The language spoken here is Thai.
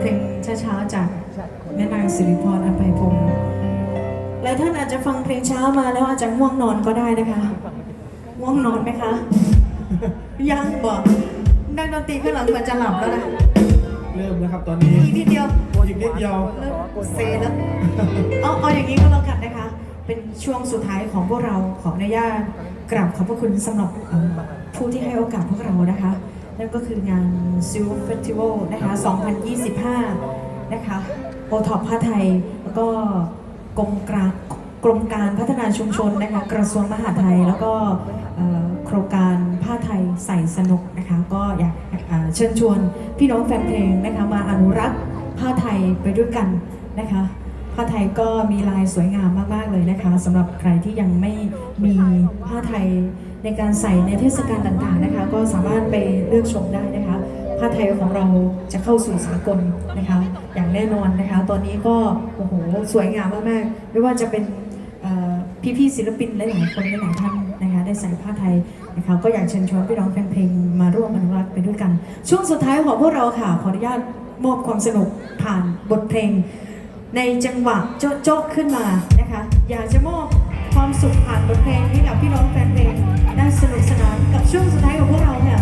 เพลงช้าๆจากแม่นางสิริพรอภัยพงศ์หลายท่านอาจจะฟังเพลงเช้ามาแล้วอาจจะง่วงนอนก็ได้นะคะง่วงนอนไหมคะ ยังบอกนักดนตรีข้างหลังเหมือนจะหลับแล้วนะเริ่มแล้วครับตอนนี้อีกนิดเดียวอีกนิดเดียวเริ่มเซแล้วเอาเอาอย่างนี้ก็แล้วกันนะคะ เป็นช่วงสุดท้ายของพวกเราขออนุญาตกราบขอบพระคุณสำหรับเอ่อผู้ที่ให้โอกาสพวกเรานะคะ นั่นก็คืองานซิลเฟสติวัลนะคะ2025 นะคะโอท็อปผ้าไทย แล้วก็กรมกรากรมการพัฒนาชุมชนนะคะกระทรวงมหาดไทย แล้วก็เอ่อโครงการผ้าไทยใส่สนุกนะคะก็อยากเอ่อเชิญชวนพี่น้องแฟนเพลงนะคะมาอนุรักษ์ผ้าไทยไปด้วยกันนะคะผ้าไทยก็มีลายสวยงามมาก ๆ เลยนะคะสำหรับใครที่ยังไม่มีผ้าไทย ในการใส่ในเทศกาลต่างๆนะคะ ก็สามารถไปเลือกชมได้นะคะผ้าไทยของเราจะเข้าสู่สากลนะคะ อย่างแน่นอนนะคะ ตอนนี้ก็โอ้โหสวยงามมากๆไม่ว่าจะเป็นพี่ๆศิลปินหลายๆคนหลายๆท่านนะคะได้ใส่ผ้าไทยนะคะก็อยากเชิญชวนพี่น้องแฟนเพลงมาร่วมอนุรักษ์ไปด้วยกัน ช่วงสุดท้ายของพวกเราค่ะขออนุญาตมอบความสนุกผ่านบทเพลง ในจังหวะโจ๊ะขึ้นมานะคะ อยากจะมอบ ความสุขผ่านบทเพลงให้กับพี่น้องแฟนเพลงได้สนุกสนานกับช่วงสุดท้ายของพวกเราเนี่ย